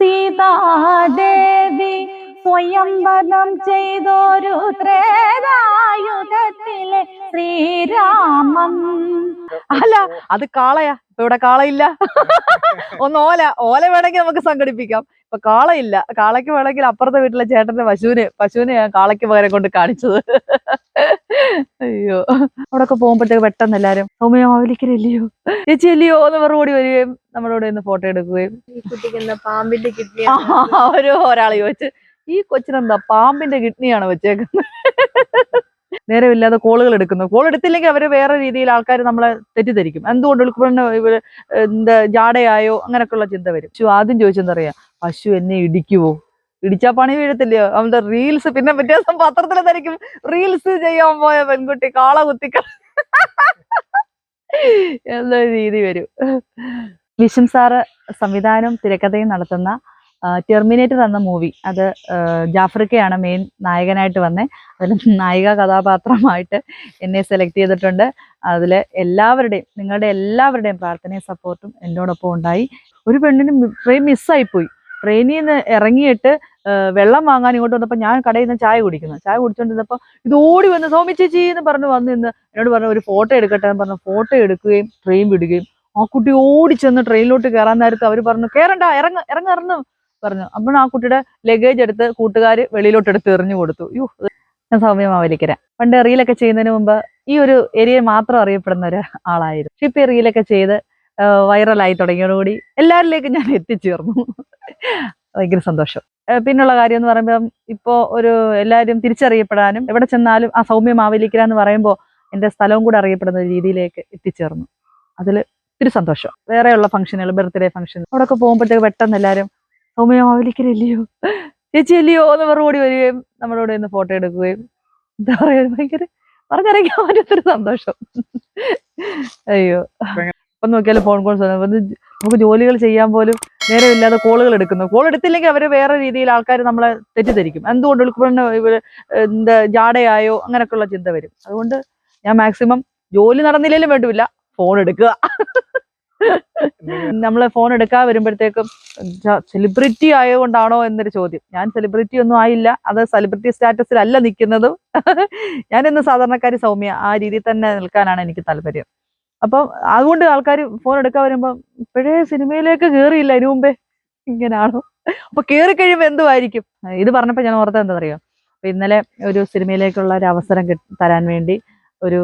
സീതാദേവി സ്വയംവരം ചെയ്തൊരു ത്രേതായുധത്തിലെ ശ്രീരാമം അല്ല അത് കാളയാ. ഇപ്പൊ ഇവിടെ കാളയില്ല. ഒന്ന് ഓല ഓല വേണമെങ്കിൽ നമുക്ക് സംഘടിപ്പിക്കാം. ഇപ്പൊ കാളയില്ല. കാളയ്ക്ക് വേണമെങ്കിൽ അപ്പുറത്തെ വീട്ടിലെ ചേട്ടന്റെ പശുവിനെ പശുവിനെ ഞാൻ കാളയ്ക്ക് പകരം കൊണ്ട് കാണിച്ചത്. അയ്യോ. അവിടെയൊക്കെ പോകുമ്പോഴത്തേക്ക് പെട്ടെന്ന് എല്ലാരും സൗമ്യ മാവലിക്കരല്ലയോ ചേച്ചി അല്ലയോ? എന്ന് പറഞ്ഞോടി വരികയും നമ്മളോട് ഇന്ന് ഫോട്ടോ എടുക്കുകയും. പാമ്പിന്റെ കിഡ്നി ഓരോ ഒരു ഒരാൾ ചോദിച്ച് ഈ കൊച്ചിനെന്താ പാമ്പിന്റെ കിഡ്നിയാണ് വെച്ചേക്കുന്നത് നേരമില്ലാതെ കോളുകൾ എടുക്കുന്നു. കോൾ എടുത്തില്ലെങ്കിൽ അവർ വേറെ രീതിയിൽ ആൾക്കാർ നമ്മളെ തെറ്റിദ്ധരിക്കും. എന്തുകൊണ്ട് ഉൾക്കൊള്ളുന്ന എന്താ ജാടയായോ അങ്ങനെയൊക്കെയുള്ള ചിന്ത വരും. പശു ആദ്യം ചോദിച്ചെന്താ പറയാ പശു എന്നെ ഇടിക്കുവോ? ഇടിച്ചാ പണി വീഴത്തില്ലയോ? അവന്റെ റീൽസ് പിന്നെ പിറ്റേ ദിവസം പത്രത്തിൽ റീൽസ് ചെയ്യാൻ പോയ പെൺകുട്ടി കാള കുത്തിക്ക എന്ന രീതി വരും. വിഷം സാറ് സംവിധാനവും തിരക്കഥയും നടത്തുന്ന ടെർമിനേറ്റർ എന്ന മൂവി അത് ജാഫ്രിക്കയാണ് മെയിൻ നായകനായിട്ട് വന്നേ. അതിൽ നായിക കഥാപാത്രമായിട്ട് എന്നെ സെലക്ട് ചെയ്തിട്ടുണ്ട്. അതിൽ എല്ലാവരുടെയും നിങ്ങളുടെ എല്ലാവരുടെയും പ്രാർത്ഥനയും സപ്പോർട്ടും എന്നോടൊപ്പം ഉണ്ടായി. ഒരു പെണ്ണിന് ഇത്രയും മിസ്സായിപ്പോയി ട്രെയിനിൽ നിന്ന് ഇറങ്ങിയിട്ട് വെള്ളം വാങ്ങാൻ ഇങ്ങോട്ട് വന്നപ്പോൾ ഞാൻ കടയിൽ നിന്ന് ചായ കുടിക്കുന്നു. ചായ കുടിച്ചുകൊണ്ടിരുന്നപ്പോൾ ഇത് ഓടി വന്ന് സൗമ്യ ചേച്ചി എന്ന് പറഞ്ഞ് വന്ന് നിന്ന് എന്നോട് പറഞ്ഞു ഒരു ഫോട്ടോ എടുക്കട്ടെ എന്ന് പറഞ്ഞു. ഫോട്ടോ എടുക്കുകയും ട്രെയിൻ വിടുകയും ആ കുട്ടി ഓടി ചെന്ന് ട്രെയിനിലോട്ട് കയറാൻ നേരത്ത് അവർ പറഞ്ഞു കയറണ്ട ഇറങ്ങ ഇറങ്ങ ഇറങ്ങും പറഞ്ഞു. അപ്പോൾ ആ കുട്ടിയുടെ ലഗേജ് എടുത്ത് കൂട്ടുകാർ വെളിയിലോട്ട് എടുത്ത് എറിഞ്ഞു കൊടുത്തു. യൂ ഞാൻ സൗമ്യ മാവലിക്കര. പണ്ട് റീലൊക്കെ ചെയ്യുന്നതിന് മുമ്പ് ഈ ഒരു ഏരിയ മാത്രം അറിയപ്പെടുന്ന ഒരു ആളായിരുന്നു. പക്ഷെ ഇപ്പൊ റീലൊക്കെ ചെയ്ത് വൈറലായി തുടങ്ങിയതോടുകൂടി എല്ലാവരിലേക്കും ഞാൻ എത്തിച്ചേർന്നു. ഭയങ്കര സന്തോഷം. പിന്നുള്ള കാര്യം എന്ന് പറയുമ്പോൾ ഇപ്പോൾ ഒരു എല്ലാവരും തിരിച്ചറിയപ്പെടാനും എവിടെ ചെന്നാലും ആ സൗമ്യ മാവേലിക്കര എന്ന് പറയുമ്പോൾ എന്റെ സ്ഥലവും കൂടെ അറിയപ്പെടുന്ന രീതിയിലേക്ക് എത്തിച്ചേർന്നു. അതിൽ ഒത്തിരി സന്തോഷം. വേറെയുള്ള ഫംഗ്ഷനുകൾ ബർത്ത്ഡേ ഫംഗ്ഷൻ അവിടെയൊക്കെ പോകുമ്പോഴത്തേക്ക് പെട്ടെന്ന് എല്ലാവരും സൗമ്യ മാവേലിക്കരല്ലയോ ചേച്ചി അല്ലയോ എന്ന് മറുപടി വരികയും നമ്മളോട് ഇന്ന് ഫോട്ടോ എടുക്കുകയും എന്താ പറയുക ഭയങ്കര പറഞ്ഞറിയിക്കാൻ പറ്റാത്തൊരു സന്തോഷം. അയ്യോ. ഇപ്പൊ നോക്കിയാലും ഫോൺ കോൾസ് നമുക്ക് ജോലികൾ ചെയ്യാൻ പോലും നേരമില്ലാതെ കോളുകൾ എടുക്കുന്നു. കോൾ എടുത്തില്ലെങ്കിൽ അവർ വേറെ രീതിയിൽ ആൾക്കാർ നമ്മളെ തെറ്റിദ്ധരിക്കും. എന്തുകൊണ്ട് ഉൾപ്പെടുന്ന ഇവർ എന്താ ജാടയായോ അങ്ങനെയൊക്കെയുള്ള ചിന്ത വരും. അതുകൊണ്ട് ഞാൻ മാക്സിമം ജോലി നടന്നില്ലെങ്കിലും വേണ്ടില്ല ഫോൺ എടുക്കുക. നമ്മളെ ഫോൺ എടുക്കാൻ വരുമ്പോഴത്തേക്കും സെലിബ്രിറ്റി ആയതുകൊണ്ടാണോ എന്നൊരു ചോദ്യം. ഞാൻ സെലിബ്രിറ്റി ഒന്നും ആയില്ല. അത് സെലിബ്രിറ്റി സ്റ്റാറ്റസിലല്ല നിൽക്കുന്നതും. ഞാനിന്ന് സാധാരണക്കാരി സൗമ്യ ആ രീതിയിൽ തന്നെ നിൽക്കാനാണ് എനിക്ക് താല്പര്യം. അപ്പം അതുകൊണ്ട് ആൾക്കാർ ഫോൺ എടുക്കാൻ വരുമ്പോൾ ഇപ്പോഴേ സിനിമയിലേക്ക് കയറിയില്ല അതിനു മുമ്പേ. ഇങ്ങനെയാണോ അപ്പൊ കയറി കഴിയുമ്പോൾ എന്തുമായിരിക്കും ഇത് പറഞ്ഞപ്പോൾ ഞാൻ ഓർത്തത് എന്താ അറിയോ അപ്പൊ ഇന്നലെ ഒരു സിനിമയിലേക്കുള്ള ഒരു അവസരം തരാൻ വേണ്ടി ഒരു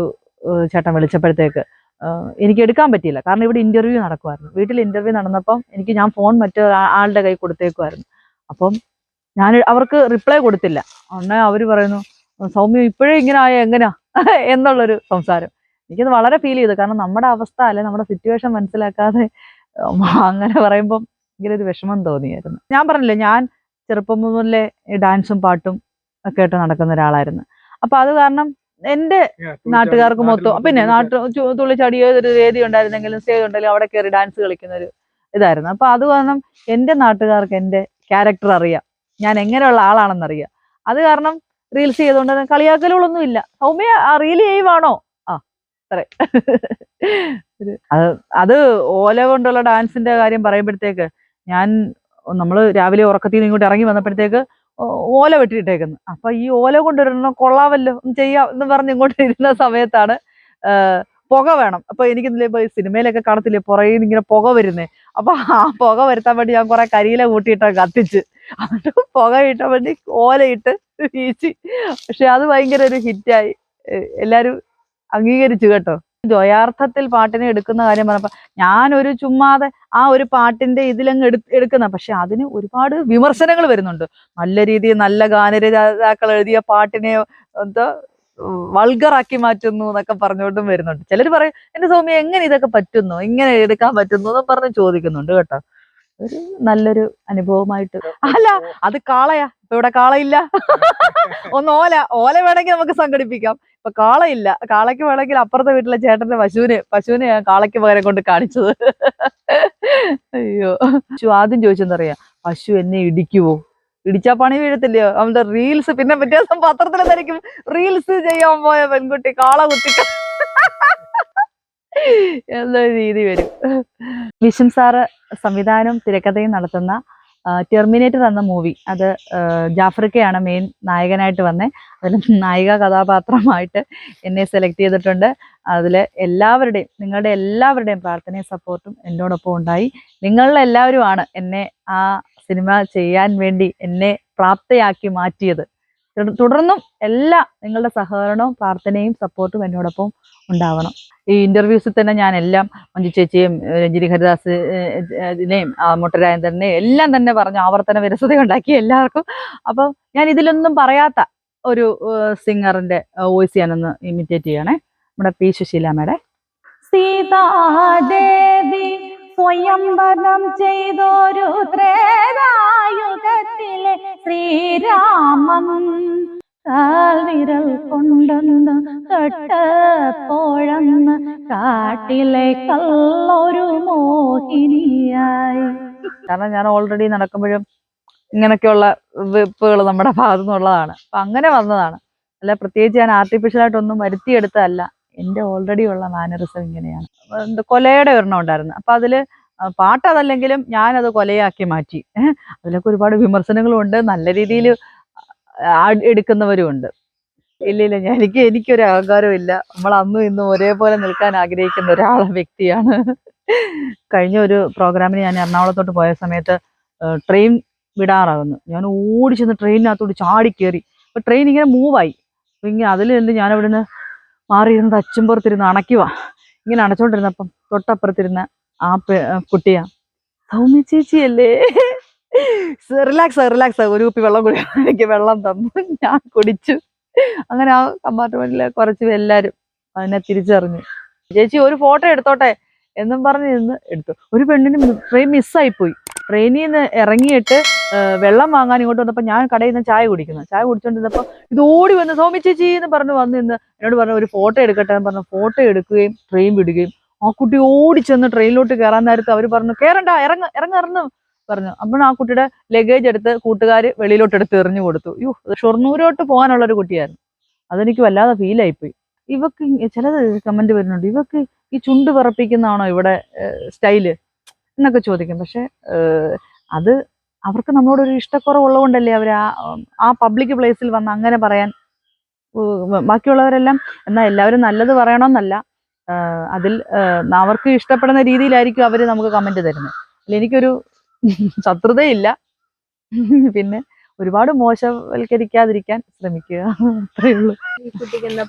ചേട്ടൻ വിളിച്ചപ്പോഴത്തേക്ക് എനിക്ക് എടുക്കാൻ പറ്റിയില്ല. കാരണം ഇവിടെ ഇന്റർവ്യൂ നടക്കുമായിരുന്നു വീട്ടിൽ ഇന്റർവ്യൂ നടന്നപ്പം എനിക്ക് ഞാൻ ഫോൺ മറ്റേ ആളുടെ കൈ കൊടുത്തേക്കുമായിരുന്നു അപ്പം ഞാൻ അവർക്ക് റിപ്ലൈ കൊടുത്തില്ല. ഉടനെ അവർ പറയുന്നു സൗമ്യ ഇപ്പോഴേ ഇങ്ങനെ ആയ എങ്ങനെയാ എന്നുള്ളൊരു സംസാരം. എനിക്കത് വളരെ ഫീൽ ചെയ്തു. കാരണം നമ്മുടെ അവസ്ഥ അല്ലെ നമ്മുടെ സിറ്റുവേഷൻ മനസ്സിലാക്കാതെ അങ്ങനെ പറയുമ്പം ഭയങ്കര ഒരു വിഷമം തോന്നിയായിരുന്നു. ഞാൻ പറഞ്ഞില്ലേ ഞാൻ ചെറുപ്പം മുതലേ ഡാൻസും പാട്ടും ഒക്കെ ആയിട്ട് നടക്കുന്ന ഒരാളായിരുന്നു. അപ്പൊ അത് കാരണം എന്റെ നാട്ടുകാർക്ക് മൊത്തം പിന്നെ നാട്ടു തുള്ളിച്ചാടി ഏതൊരു വേദി ഉണ്ടായിരുന്നെങ്കിലും സ്റ്റേജ് ഉണ്ടെങ്കിലും അവിടെ കയറി ഡാൻസ് കളിക്കുന്ന ഒരു ഇതായിരുന്നു. അപ്പൊ അത് കാരണം എന്റെ നാട്ടുകാർക്ക് എന്റെ ക്യാരക്ടർ അറിയാം. ഞാൻ എങ്ങനെയുള്ള ആളാണെന്ന് അറിയാം. അത് കാരണം റീൽസ് ചെയ്തുകൊണ്ട് കളിയാക്കലുകളൊന്നും ഇല്ല സൗമ്യ റീൽ ചെയ്യുവാണോ? അത്രേ. അത് അത് ഓല കൊണ്ടുള്ള ഡാൻസിന്റെ കാര്യം പറയുമ്പോഴത്തേക്ക് ഞാൻ നമ്മൾ രാവിലെ ഉറക്കത്തിൽ ഇങ്ങോട്ട് ഇറങ്ങി വന്നപ്പോഴത്തേക്ക് ഓല വെട്ടിയിട്ടേക്കുന്നു. അപ്പൊ ഈ ഓല കൊണ്ടുവരണം കൊള്ളാമല്ലോ ചെയ്യാം എന്ന് പറഞ്ഞ് ഇങ്ങോട്ട് ഇരുന്ന സമയത്താണ് പുക വേണം. അപ്പൊ എനിക്ക് ഇപ്പൊ സിനിമയിലൊക്കെ കാണത്തില്ലേ പുറകിൽ ഇങ്ങനെ പുക വരുന്നേ. അപ്പൊ ആ പുക വരുത്താൻ വേണ്ടി ഞാൻ കുറെ കരിയില കൂട്ടിയിട്ട് കത്തിച്ച്. എന്നിട്ട് പുക ഇട്ടാൻ വേണ്ടി ഓലയിട്ട് വീശി. പക്ഷെ അത് ഭയങ്കര ഒരു ഹിറ്റായി. എല്ലാരും അംഗീകരിച്ചു കേട്ടോ. ദ്വയാർത്ഥത്തിൽ പാട്ടിനെ എടുക്കുന്ന കാര്യം പറഞ്ഞപ്പോ ഞാനൊരു ചുമ്മാതെ ആ ഒരു പാട്ടിന്റെ ഇതിലങ്ങ് എടു എടുക്കുന്ന പക്ഷെ അതിന് ഒരുപാട് വിമർശനങ്ങൾ വരുന്നുണ്ട്. നല്ല രീതിയിൽ നല്ല ഗാനരചയിതാക്കൾ എഴുതിയ പാട്ടിനെ എന്താ വൾഗറാക്കി മാറ്റുന്നു എന്നൊക്കെ പറഞ്ഞുകൊണ്ടും വരുന്നുണ്ട്. ചിലർ പറയും എന്റെ സൗമ്യ എങ്ങനെ ഇതൊക്കെ പറ്റുന്നു? ഇങ്ങനെ എടുക്കാൻ പറ്റുന്നു? എന്ന് പറഞ്ഞ് ചോദിക്കുന്നുണ്ട് കേട്ടോ. ഒരു നല്ലൊരു അനുഭവമായിട്ട്. അല്ല അത് കാളയാ. ഇപ്പൊ ഇവിടെ കാളയില്ല. ഒന്ന് ഓല ഓല വേണമെങ്കിൽ നമുക്ക് സംഘടിപ്പിക്കാം. ഇപ്പൊ കാളയില്ല കാളയ്ക്ക് വേണമെങ്കിൽ അപ്പുറത്തെ വീട്ടിലെ ചേട്ടന്റെ പശുവിന് പശുവിനെ ഞാൻ കാളയ്ക്ക് പകരം കൊണ്ട് കാണിച്ചത്. അയ്യോ. പശു ആദ്യം ചോദിച്ചെന്നറിയാം പശു എന്നെ ഇടിക്കുവോ? ഇടിച്ചാ പണി വീഴത്തില്ലയോ? അവന്റെ റീൽസ് പിന്നെ പിറ്റേ ദിവസം പത്രത്തിൽ ധരിക്കും റീൽസ് ചെയ്യാൻ പോയ പെൺകുട്ടി കാള കുത്തിക്ക എന്ന രീതി വരും. വിഷം സാറ് സംവിധാനം തിരക്കഥയും നടത്തുന്ന ടെർമിനേറ്റർ എന്ന മൂവി അത് ജാഫ്രിക്കയാണ് മെയിൻ നായകനായിട്ട് വന്നത് അതിൽ നായിക കഥാപാത്രമായിട്ട് എന്നെ സെലക്ട് ചെയ്തിട്ടുണ്ട്. അതിൽ എല്ലാവരുടെയും നിങ്ങളുടെ എല്ലാവരുടെയും പ്രാർത്ഥനയും സപ്പോർട്ടും എന്നോടൊപ്പം ഉണ്ടായി. നിങ്ങളെല്ലാവരുമാണ് എന്നെ ആ സിനിമ ചെയ്യാൻ വേണ്ടി എന്നെ പ്രാപ്തയാക്കി മാറ്റിയത്. തുടർന്നും എല്ലാ നിങ്ങളുടെ സഹകരണവും പ്രാർത്ഥനയും സപ്പോർട്ടും എന്നോടൊപ്പം ഉണ്ടാവണം. ഈ ഇന്റർവ്യൂസിൽ തന്നെ ഞാൻ എല്ലാം മഞ്ജു ചേച്ചിയും രഞ്ജിനി ഹരിദാസ് ഇതിനെയും മുട്ടരാജേന്ദ്രനെയും എല്ലാം തന്നെ പറഞ്ഞു ആവർത്തന വിരസത ഉണ്ടാക്കി എല്ലാവർക്കും. അപ്പം ഞാൻ ഇതിലൊന്നും പറയാത്ത ഒരു സിംഗറിന്റെ വോയിസ് ഞാനൊന്ന് ഇമിറ്റേറ്റ് ചെയ്യണേ. നമ്മുടെ പി സുശീലാമ്മയുടെ. സീതാദേവി സ്വയംവരം ചെയ്തൊരു ത്രേതായുഗത്തിലെ ശ്രീരാമൻ. കാൽവിരൽ കൊണ്ടൊന്ന് തൊട്ടപ്പോഴന്ന് കാട്ടിലെ കല്ലൊരു മോഹിനിയായി. കാരണം ഞാൻ ഓൾറെഡി നടക്കുമ്പോഴും ഇങ്ങനെയൊക്കെയുള്ള വെപ്പുകൾ നമ്മുടെ ഭാഗത്തു നിന്നുള്ളതാണ് അപ്പൊ അങ്ങനെ വന്നതാണ്. അല്ല പ്രത്യേകിച്ച് ഞാൻ ആർട്ടിഫിഷ്യൽ ആയിട്ടൊന്നും വരുത്തിയെടുത്തതല്ല. എന്റെ ഓൾറെഡി ഉള്ള മാനറിസം ഇങ്ങനെയാണ്. കൊലയുടെ ഒരെണ്ണം ഉണ്ടായിരുന്നു. അപ്പൊ അതിൽ ആ, പാട്ട് അതല്ലെങ്കിലും ഞാനത് കൊലയാക്കി മാറ്റി. അതിലൊക്കെ ഒരുപാട് വിമർശനങ്ങളും ഉണ്ട് നല്ല രീതിയിൽ എടുക്കുന്നവരും ഉണ്ട് ഇല്ല ഇല്ല ഞാൻ എനിക്ക് എനിക്കൊരു അഹങ്കാരവും ഇല്ല നമ്മൾ അന്നും ഇന്നും ഒരേപോലെ നിൽക്കാൻ ആഗ്രഹിക്കുന്ന ഒരാളെ വ്യക്തിയാണ്. കഴിഞ്ഞ ഒരു പ്രോഗ്രാമിന് ഞാൻ എറണാകുളത്തോട്ട് പോയ സമയത്ത് ട്രെയിൻ വിടാറാകുന്നു ഞാൻ ഓടിച്ചെന്ന് ചെന്ന് ട്രെയിനിനകത്തോട്ട് ചാടി കയറി അപ്പൊ ട്രെയിൻ ഇങ്ങനെ മൂവായി. അപ്പം ഇങ്ങനെ അതിൽ ഞാൻ അവിടുന്ന് മാറിയിരുന്നത് അച്ചുംപുറത്തിരുന്ന് അണയ്ക്കുക ഇങ്ങനെ അണച്ചോണ്ടിരുന്നപ്പം തൊട്ടപ്പുറത്തിരുന്ന ആ കുട്ടിയ സൗമ്യ ചേച്ചിയല്ലേ? റിലാക്സ് റിലാക്സ് ഒരു കുപ്പി വെള്ളം കുടി എനിക്ക് വെള്ളം തന്നു. ഞാൻ കുടിച്ചു. അങ്ങനെ ആ കമ്പാർട്ട്മെന്റിലെ കുറച്ച് എല്ലാരും അതിനെ തിരിച്ചറിഞ്ഞു. ചേച്ചി ഒരു ഫോട്ടോ എടുത്തോട്ടെ? എന്നും പറഞ്ഞ് നിന്ന് എടുത്തു. ഒരു പെണ്ണിന് ട്രെയിൻ മിസ്സായിപ്പോയി ട്രെയിനിൽ നിന്ന് ഇറങ്ങിയിട്ട് വെള്ളം വാങ്ങാൻ ഇങ്ങോട്ട് വന്നപ്പോൾ ഞാൻ കടയിൽ നിന്ന് ചായ കുടിക്കുന്നു. ചായ കുടിച്ചോണ്ടിരുന്നപ്പോ ഇത് ഓടി വന്ന് സോമി ചേച്ചി എന്ന് പറഞ്ഞു വന്ന് നിന്ന് എന്നോട് പറഞ്ഞു ഒരു ഫോട്ടോ എടുക്കട്ടെ എന്ന് പറഞ്ഞു. ഫോട്ടോ എടുക്കുകയും ട്രെയിൻ വിടുകയും ആ കുട്ടി ഓടി ചെന്ന് ട്രെയിനിലോട്ട് കയറാൻ നേരത്ത് അവർ പറഞ്ഞു കയറണ്ട ഇറങ്ങ ഇറങ്ങ പറഞ്ഞു. അപ്പോൾ ആ കുട്ടിയുടെ ലഗേജ് എടുത്ത് കൂട്ടുകാർ വെളിയിലോട്ട് എടുത്ത് എറിഞ്ഞു കൊടുത്തു. യോ ഷൊർണൂരോട്ട് പോകാനുള്ള ഒരു കുട്ടിയായിരുന്നു. അതെനിക്ക് വല്ലാതെ ഫീൽ ആയിപ്പോയി. ഇവക്ക് ചിലത് കമന്റ് വരുന്നുണ്ട്. ഇവക്ക് ഈ ചുണ്ട് വിറപ്പിക്കുന്നതാണോ ഇവിടെ സ്റ്റൈൽ എന്നൊക്കെ ചോദിക്കും. പക്ഷെ അത് അവർക്ക് നമ്മളോടൊരു ഇഷ്ടക്കുറവുള്ളതുകൊണ്ടല്ലേ അവർ ആ ആ പബ്ലിക് പ്ലേസിൽ വന്ന് അങ്ങനെ പറയാൻ ബാക്കിയുള്ളവരെല്ലാം എന്നാൽ എല്ലാവരും നല്ലത് പറയണമെന്നല്ല. അതിൽ അവർക്ക് ഇഷ്ടപ്പെടുന്ന രീതിയിലായിരിക്കും അവർ നമുക്ക് കമന്റ് തരുന്നത് അല്ല എനിക്കൊരു ശത്രുതയില്ല. പിന്നെ ഒരുപാട് മോശവൽക്കരിക്കാതിരിക്കാൻ ശ്രമിക്കുക. അത്രേ ഉള്ളൂ.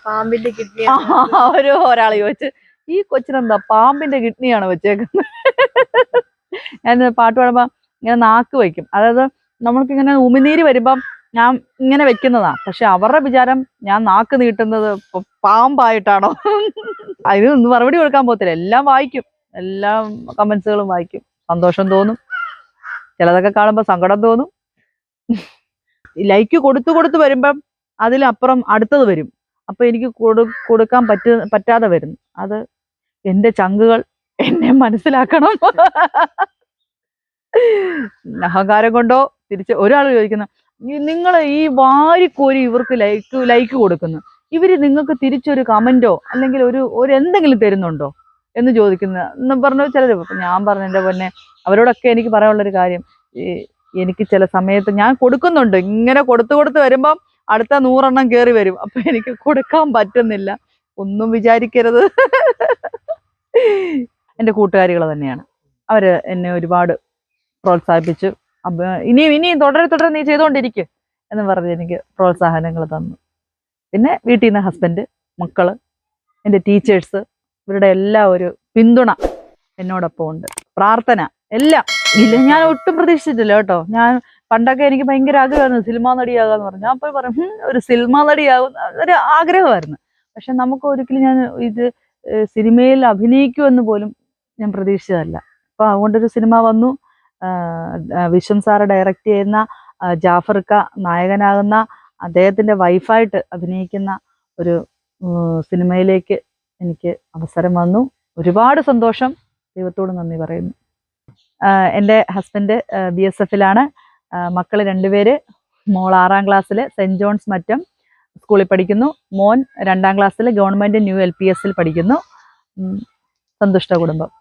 പാമ്പിന്റെ കിഡ്നി ഒരു ഒരാൾ ചോദിച്ച് ഈ കൊച്ചിനെന്താ പാമ്പിന്റെ കിഡ്നിയാണ് വെച്ചേക്കുന്നത് ഞാൻ പാട്ട് പാടുമ്പോ ഇങ്ങനെ നാക്ക് വയ്ക്കും. അതായത് നമ്മൾക്കിങ്ങനെ ഉമിനീര് വരുമ്പം ഞാൻ ഇങ്ങനെ വെക്കുന്നതാ. പക്ഷെ അവരുടെ വിചാരം ഞാൻ നാക്ക് നീട്ടുന്നത് പാമ്പായിട്ടാണോ? അതിനൊന്നും മറുപടി കൊടുക്കാൻ പോകത്തില്ല. എല്ലാം വായിക്കും. എല്ലാ കമൻസുകളും വായിക്കും. സന്തോഷം തോന്നും. ചിലതൊക്കെ കാണുമ്പോൾ സങ്കടം തോന്നും. ലൈക്ക് കൊടുത്തു കൊടുത്തു വരുമ്പം അതിലപ്പുറം അടുത്തത് വരും. അപ്പൊ എനിക്ക് കൊടു കൊടുക്കാൻ പറ്റ പറ്റാതെ വരും. അത് എന്റെ ചങ്കുകൾ എന്നെ മനസ്സിലാക്കണം. അഹങ്കാരം കൊണ്ടോ തിരിച്ച് ഒരാൾ ചോദിക്കുന്നു നിങ്ങൾ ഈ വാരിക്കോരി ഇവർക്ക് ലൈക്ക് ലൈക്ക് കൊടുക്കുന്നു. ഇവർ നിങ്ങൾക്ക് തിരിച്ചൊരു കമന്റോ അല്ലെങ്കിൽ ഒരു ഒരു എന്തെങ്കിലും തരുന്നുണ്ടോ? എന്ന് ചോദിക്കുന്ന എന്ന് പറഞ്ഞു ചിലർ ഞാൻ പറഞ്ഞു എന്റെ പൊന്നെ അവരോടൊക്കെ എനിക്ക് പറയാനുള്ളൊരു കാര്യം എനിക്ക് ചില സമയത്ത് ഞാൻ കൊടുക്കുന്നുണ്ട്. ഇങ്ങനെ കൊടുത്തു കൊടുത്ത് വരുമ്പം അടുത്ത നൂറെണ്ണം കയറി വരും. അപ്പൊ എനിക്ക് കൊടുക്കാൻ പറ്റുന്നില്ല. ഒന്നും വിചാരിക്കരുത്. എന്റെ കൂട്ടുകാരികൾ തന്നെയാണ്. അവർ എന്നെ ഒരുപാട് പ്രോത്സാഹിപ്പിച്ചു. ഇനിയും ഇനിയും തുടരെ തുടരെ നീ ചെയ്തുകൊണ്ടിരിക്കും എന്ന് പറഞ്ഞ് എനിക്ക് പ്രോത്സാഹനങ്ങൾ തന്നു. പിന്നെ വീട്ടിൽ നിന്ന് ഹസ്ബൻഡ് മക്കൾ എന്റെ ടീച്ചേഴ്സ് ഇവരുടെ എല്ലാ ഒരു പിന്തുണ എന്നോടൊപ്പം ഉണ്ട്. പ്രാർത്ഥന എല്ലാം. ഇല്ല ഞാൻ ഒട്ടും പ്രതീക്ഷിച്ചിട്ടില്ല കേട്ടോ. ഞാൻ പണ്ടൊക്കെ എനിക്ക് ഭയങ്കര ആഗ്രഹമായിരുന്നു സിനിമാ നടിയാകാന്ന് പറഞ്ഞു. അപ്പോൾ പറയും ഒരു സിനിമാ നടിയാകും. ഒരു ആഗ്രഹമായിരുന്നു. പക്ഷെ നമുക്ക് ഒരിക്കലും ഞാൻ ഇത് സിനിമയിൽ അഭിനയിക്കുമെന്ന് പോലും ഞാൻ പ്രതീക്ഷിച്ചതല്ല. അപ്പൊ അതുകൊണ്ടൊരു സിനിമ വന്നു. വിശ്വം സാറ് ഡയറക്റ്റ് ചെയ്യുന്ന ജാഫർക്ക നായകനാകുന്ന അദ്ദേഹത്തിന്റെ വൈഫായിട്ട് അഭിനയിക്കുന്ന ഒരു സിനിമയിലേക്ക് എനിക്ക് അവസരം വന്നു. ഒരുപാട് സന്തോഷം. ദൈവത്തോട് നന്ദി പറയുന്നു. എന്റെ ഹസ്ബൻഡ് ബി എസ് എഫിലാണ് മക്കൾ രണ്ടുപേര്. മോൾ ആറാം ക്ലാസ്സിൽ സെന്റ് ജോൺസ് മറ്റം സ്കൂളിൽ പഠിക്കുന്നു. മോൻ രണ്ടാം ക്ലാസ്സിൽ ഗവൺമെന്റ് ന്യൂ എൽ പി എസിൽ പഠിക്കുന്നു. സന്തുഷ്ട കുടുംബം.